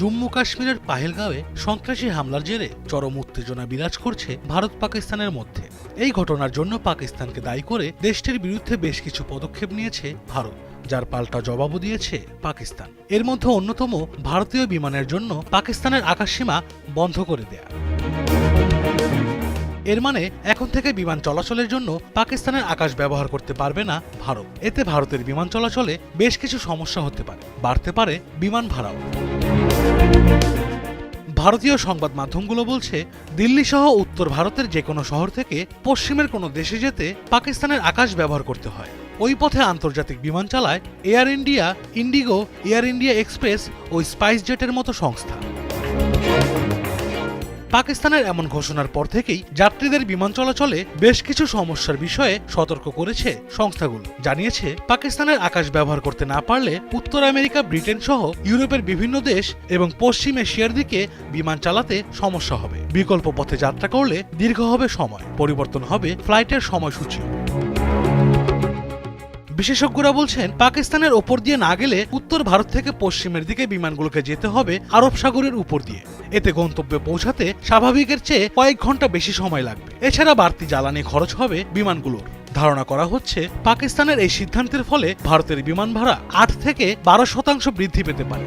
জম্মু কাশ্মীরের পাহেলগাঁওয়ে সন্ত্রাসী হামলার জেরে চরম উত্তেজনা বিরাজ করছে ভারত পাকিস্তানের মধ্যে। এই ঘটনার জন্য পাকিস্তানকে দায়ী করে দেশটির বিরুদ্ধে বেশ কিছু পদক্ষেপ নিয়েছে ভারত, যার পাল্টা জবাবও দিয়েছে পাকিস্তান। এর মধ্যে অন্যতম ভারতীয় বিমানের জন্য পাকিস্তানের আকাশসীমা বন্ধ করে দেয়া। এর মানে এখন থেকে বিমান চলাচলের জন্য পাকিস্তানের আকাশ ব্যবহার করতে পারবে না ভারত। এতে ভারতের বিমান চলাচলে বেশ কিছু সমস্যা হতে পারে, বাড়তে পারে বিমান ভাড়াও। ভারতীয় সংবাদ মাধ্যমগুলো বলছে, দিল্লি সহ উত্তর ভারতের যে কোনো শহর থেকে পশ্চিমের কোনো দেশে যেতে পাকিস্তানের আকাশ ব্যবহার করতে হয়। ওই পথে আন্তর্জাতিক বিমান চালায় air India Indigo air India express ও স্পাইস জেটের মতো সংস্থা। পাকিস্তানের এমন ঘোষণার পর থেকেই যাত্রীদের বিমান চলাচলে বেশ কিছু সমস্যার বিষয়ে সতর্ক করেছে সংস্থাগুলো। জানিয়েছে, পাকিস্তানের আকাশ ব্যবহার করতে না পারলে উত্তর আমেরিকা, ব্রিটেন সহ ইউরোপের বিভিন্ন দেশ এবং পশ্চিম এশিয়ার দিকে বিমান চালাতে সমস্যা হবে। বিকল্প পথে যাত্রা করলে দীর্ঘ হবে সময়, পরিবর্তন হবে ফ্লাইটের সময়সূচি বিশেষজ্ঞরা বলছেন, পাকিস্তানের ওপর দিয়ে না গেলে উত্তর ভারত থেকে পশ্চিমের দিকে বিমানগুলোকে যেতে হবে আরব সাগরের উপর দিয়ে। এতে গন্তব্যে পৌঁছাতে স্বাভাবিকের চেয়ে কয়েক ঘণ্টা বেশি সময় লাগবে। এছাড়া বাড়তি জ্বালানি খরচ হবে বিমানগুলোর। ধারণা করা হচ্ছে, পাকিস্তানের এই সিদ্ধান্তের ফলে ভারতের বিমান ভাড়া আট থেকে বারো শতাংশ বৃদ্ধি পেতে পারে।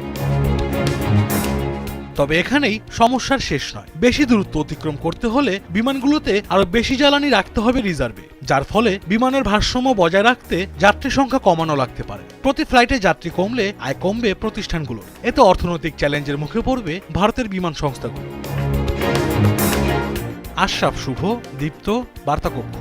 তবে এখানেই সমস্যার শেষ নয়। বেশি দূরত্ব অতিক্রম করতে হলে বিমানগুলোতে আরও বেশি জ্বালানি রাখতে হবে রিজার্ভে, যার ফলে বিমানের ভারসাম্য বজায় রাখতে যাত্রী সংখ্যা কমানো লাগতে পারে। প্রতি ফ্লাইটে যাত্রী কমলে আয় কমবে প্রতিষ্ঠানগুলোর। এতে অর্থনৈতিক চ্যালেঞ্জের মুখে পড়বে ভারতের বিমান সংস্থাগুলো। আশরাফ শুভ, দীপ্ত, বার্তাকক্ষ।